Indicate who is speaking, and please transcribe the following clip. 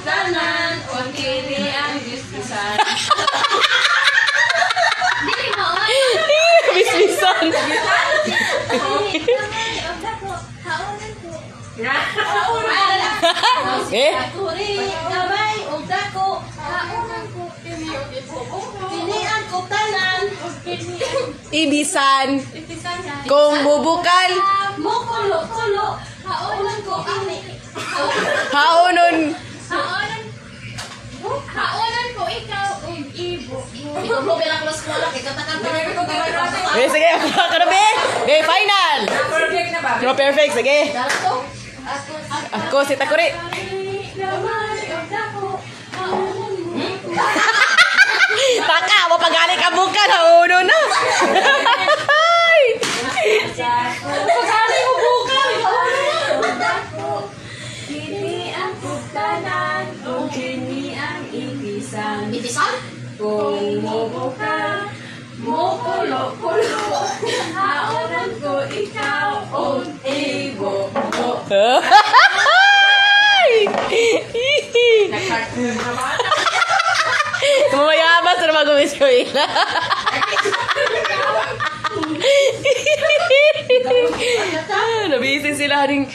Speaker 1: tanan, kung kini ang bisbisan. Dili mo, bisbisan. Eh?
Speaker 2: Kuri, gabay, og dako, kaunan ko, kini ang kutanan,
Speaker 1: ibisan, kung bubukal,
Speaker 2: mukulo, kulo, kaunan ko,
Speaker 3: kini Ikaw
Speaker 2: mo kulo kay katakan pa ko gamay.
Speaker 1: Eh, sige. Ano be? Be, final.
Speaker 4: Perfect na ba?
Speaker 1: No, perfect. Sige.
Speaker 2: Dako.
Speaker 1: Ako, si Takuri.
Speaker 3: Mo.
Speaker 1: Taka, mapagali ka bukal. Hauno na.
Speaker 2: Pagkali mo bukal.
Speaker 3: Kini ang pugtanan, kung kini ang ibisan.
Speaker 2: Ibisan?
Speaker 3: Kung mubuka, mukulo-kulo. Haonan ko ikaw ug ibo.
Speaker 1: Mamayabas na mag-uwis ko ila. Nabisi sila ring